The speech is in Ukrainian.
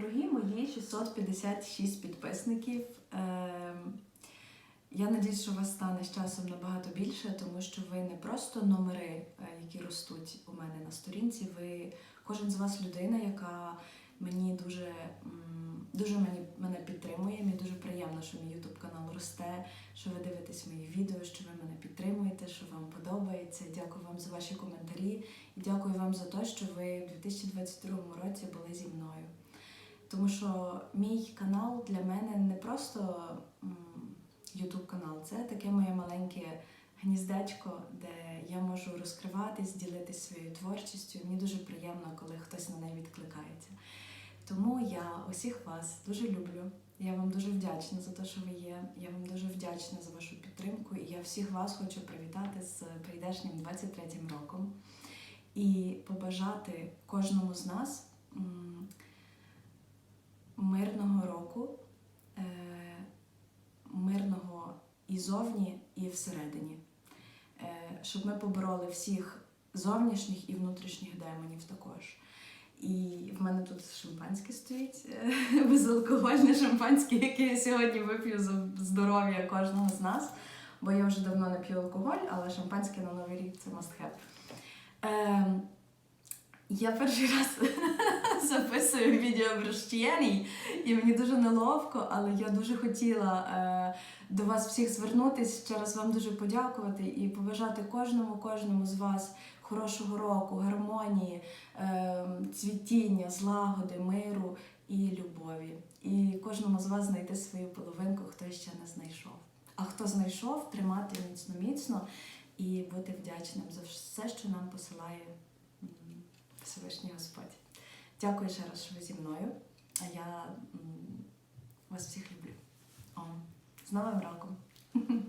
Дорогі мої 656 підписників. ем, Я надіюсь, що вас стане з часом набагато більше, тому що ви не просто номери, е, які ростуть у мене на сторінці. Ви кожен з вас людина, яка мені дуже, дуже мені, мене підтримує. Мені дуже приємно, що мій YouTube канал росте, що ви дивитесь мої відео, що ви мене підтримуєте, що вам подобається. Дякую вам за ваші коментарі і дякую вам за те, що ви в 2022 році були зі мною. Тому що мій канал для мене не просто YouTube канал, це таке моє маленьке гніздечко, де я можу розкриватись, ділитись своєю творчістю. Мені дуже приємно, коли хтось на неї відкликається. Тому я усіх вас дуже люблю. Я вам дуже вдячна за те, що ви є. Я вам дуже вдячна за вашу підтримку. І я всіх вас хочу привітати з прийдешнім 23-м роком і побажати кожному з нас м, мирного року, е, мирного і зовні, і всередині. Е, Щоб ми побороли всіх зовнішніх і внутрішніх демонів також. І в мене тут шампанське стоїть, е, безалкогольне шампанське, яке я сьогодні вип'ю за здоров'я кожного з нас. Бо я вже давно не п'ю алкоголь, але шампанське на Новий рік це must have. Я перший раз записую відео в розчиєній, і мені дуже неловко, але я дуже хотіла е, до вас всіх звернутися, ще раз вам дуже подякувати і побажати кожному, кожному з вас хорошого року, гармонії, е, цвітіння, злагоди, миру і любові. І кожному з вас знайти свою половинку, хто ще не знайшов. А хто знайшов, тримати міцно міцно і бути вдячним за все, що нам посилає Всевишній Господь. Дякую ще раз, що ви зі мною. А я вас всіх люблю. О, з Новим роком!